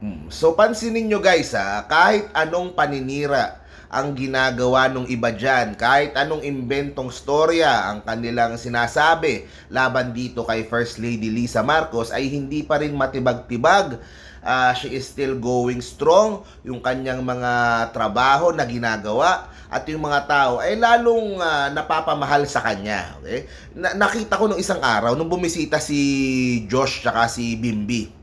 Mm. So pansinin nyo guys ha, kahit anong paninira ang ginagawa ng iba dyan, kahit anong inventong storya ang kanilang sinasabi laban dito kay First Lady Lisa Marcos ay hindi pa rin matibag-tibag. Ah, she is still going strong, yung kanyang mga trabaho na ginagawa at yung mga tao ay lalong ah, napapamahal sa kanya. Okay? Na- nakita ko nung isang araw nung bumisita si Josh tsaka si Bimbi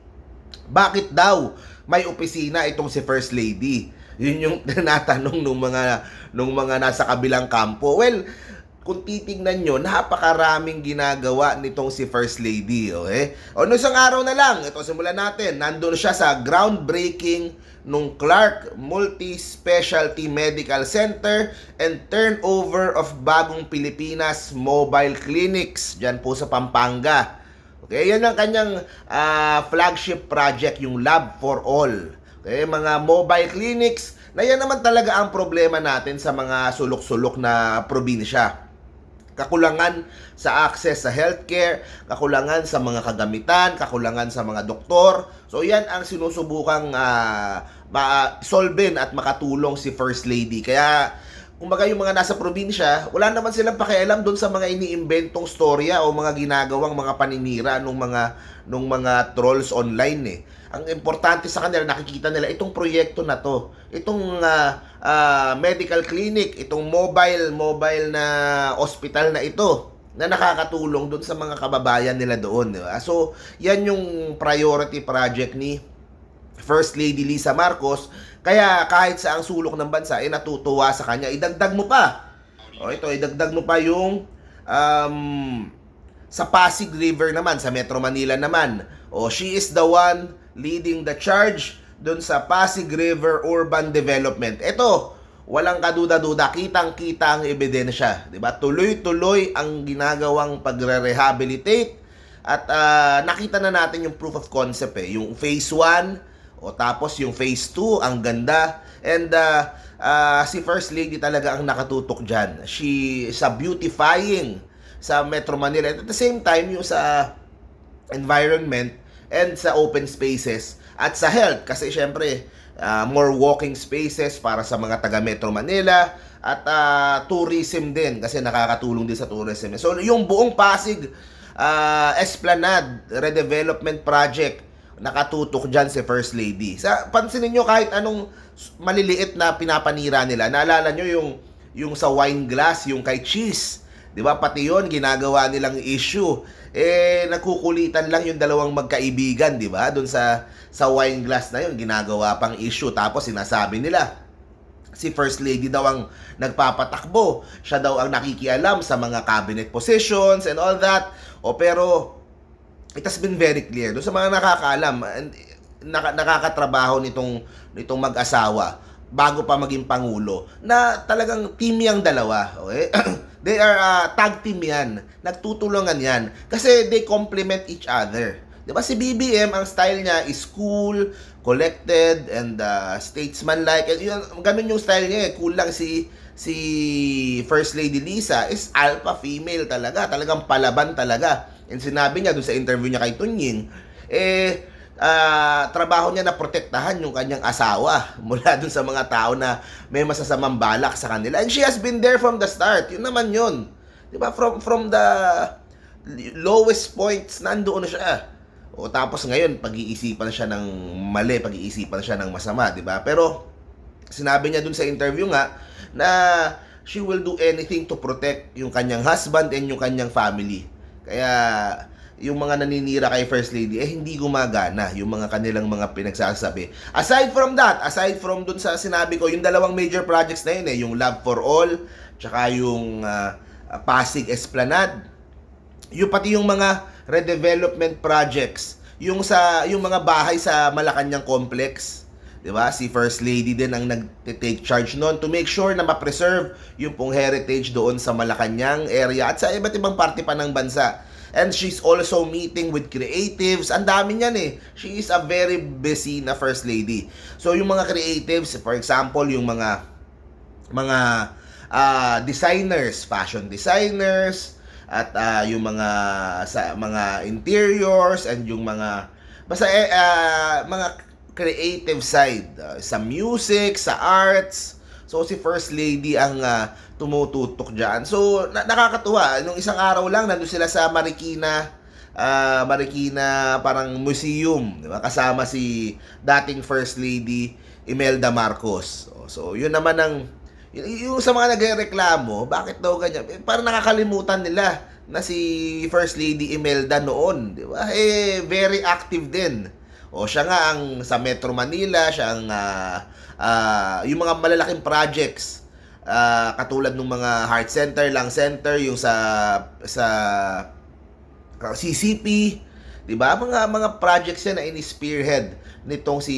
bakit daw may opisina itong si First Lady? Yun yung tinatanong nung mga nung mga nasa kabilang kampo. Well, kung titingnan nyo, napakaraming ginagawa nitong si First Lady. Okay? O nung isang araw na lang, ito simulan natin, nandun siya sa groundbreaking nung Clark Multi-Specialty Medical Center and turnover of Bagong Pilipinas Mobile Clinics dyan po sa Pampanga. Okay, yan ang kanyang ah, flagship project, yung Lab for All. Okay, mga mobile clinics na yan naman talaga ang problema natin sa mga sulok-sulok na probinsya kakulangan sa access sa healthcare, kakulangan sa mga kagamitan, kakulangan sa mga doktor. So yan ang sinusubukang uh, ma-solven at makatulong si First Lady. Kaya kumbaga yung mga nasa probinsya, wala naman silang pakialam doon sa mga iniimbentong storya o mga ginagawang mga paninira nung mga nung mga trolls online eh. Ang importante sa kanila nakikita nila itong proyekto na to, itong ah, ah, medical clinic, itong mobile mobile na hospital na ito na nakakatulong doon sa mga kababayan nila doon, di ba? So, yan yung priority project ni First Lady Lisa Marcos. Kaya kahit sa ang sulok ng bansa, eh natutuwa sa kanya. Idagdag mo pa. O ito, idagdag mo pa yung um, sa Pasig River naman, sa Metro Manila naman. O she is the one leading the charge doon sa Pasig River Urban Development. Ito, walang kaduda-duda, kitang-kita ang ebidensya, 'di ba? Tuloy-tuloy ang ginagawang pagre-rehabilitate at ah, nakita na natin yung proof of concept eh, yung phase 1 o tapos yung phase 2, ang ganda. And ah, ah, si First Lady talaga ang nakatutok diyan. She sa beautifying sa Metro Manila. At at the same time, yung sa environment and sa open spaces at sa health kasi syempre ah, more walking spaces para sa mga taga Metro Manila at ah, tourism din kasi nakakatulong din sa tourism. So yung buong Pasig ah, Esplanade Redevelopment Project nakatutok dyan si First Lady. Sa pansinin nyo kahit anong maliliit na pinapanira nila. Naalala nyo yung yung sa wine glass, yung kay cheese. 'Di ba? Pati 'yon ginagawa nilang issue. Eh nagkukulitan lang yung dalawang magkaibigan, 'di ba? Doon sa sa wine glass na 'yon, ginagawa pang issue tapos sinasabi nila si First Lady daw ang nagpapatakbo. Siya daw ang nakikialam sa mga cabinet positions and all that. O pero it has been very clear. Doon sa mga nakakaalam naka, nakakatrabaho nitong nitong mag-asawa bago pa maging pangulo na talagang team yang dalawa okay? They are uh, tag team yan. Nagtutulungan yan. Kasi they complement each other. 'di ba? Si BBM ang style niya is cool collected and uh, statesman-like. And yun, ganun yung style niya eh. cool lang si si First Lady Lisa is alpha female talaga talagang palaban talaga And sinabi niya doon sa interview niya kay Tunying, eh, ah, trabaho niya na protektahan yung kanyang asawa mula doon sa mga tao na may masasamang balak sa kanila. And she has been there from the start. Yun naman yun. Di ba? From, from the lowest points, nandoon na siya. O tapos ngayon, pag-iisipan siya ng mali, pag-iisipan siya ng masama, di ba? Pero, sinabi niya dun sa interview nga, na she will do anything to protect yung kanyang husband and yung kanyang family. Kaya yung mga naninira kay First Lady eh hindi gumagana yung mga kanilang mga pinagsasabi. Aside from that, aside from dun sa sinabi ko, yung dalawang major projects na yun eh, yung Love for All, tsaka yung ah, Pasig Esplanade, yung pati yung mga redevelopment projects, yung sa yung mga bahay sa Malacanang complex, 'di ba? Si First Lady din ang nagte-take charge noon to make sure na ma-preserve yung pong heritage doon sa Malacanang area at sa iba't ibang parte pa ng bansa. And she's also meeting with creatives. Ang dami niyan eh. She is a very busy na first lady. So yung mga creatives, for example, yung mga mga ah, designers, fashion designers at ah, yung mga sa mga interiors and yung mga basta eh, ah, mga creative side, uh, sa music, sa arts. So si First Lady ang uh, tumututok diyan. So na- nakakatuwa, nung isang araw lang nandun sila sa Marikina ah, Marikina parang museum, di ba? Kasama si dating First Lady Imelda Marcos. So, yun naman ang yung sa mga nagrereklamo, bakit daw ganyan? Eh, parang nakakalimutan nila na si First Lady Imelda noon, di ba? Eh very active din. O siya nga ang sa Metro Manila, siya ang ah, ah, yung mga malalaking projects ah, katulad ng mga heart center, lung center, yung sa sa CCP, 'di ba? Mga mga projects yan na ini-spearhead nitong si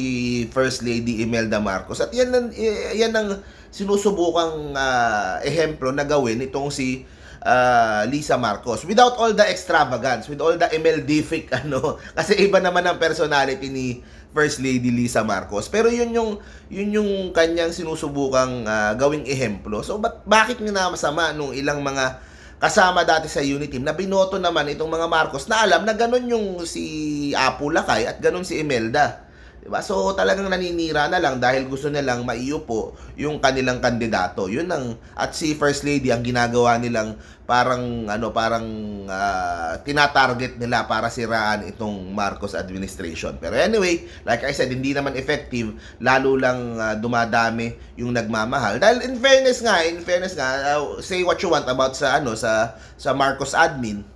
First Lady Imelda Marcos. At yan yan ang sinusubukang ah, ehemplo na gawin nitong si ah, Lisa Marcos without all the extravagance, with all the MLDific ano, kasi iba naman ang personality ni First Lady Lisa Marcos. Pero yun yung yun yung kanyang sinusubukang ah, gawing ehemplo. So bat, bakit nga masama nung ilang mga kasama dati sa unit team na binoto naman itong mga Marcos na alam na ganun yung si Apo Lakay at ganun si Imelda. Diba? So talagang naninira na lang dahil gusto nilang maiupo yung kanilang kandidato. Yun ang at si First Lady ang ginagawa nilang parang ano parang ah, tinatarget nila para siraan itong Marcos administration. Pero anyway, like I said, hindi naman effective lalo lang ah, dumadami yung nagmamahal. Dahil in fairness nga, in fairness nga, ah, say what you want about sa ano sa sa Marcos admin,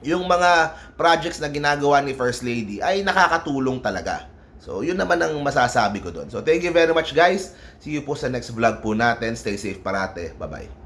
yung mga projects na ginagawa ni First Lady ay nakakatulong talaga. So, yun naman ang masasabi ko doon. So, thank you very much guys. See you po sa next vlog po natin. Stay safe parate. Bye-bye.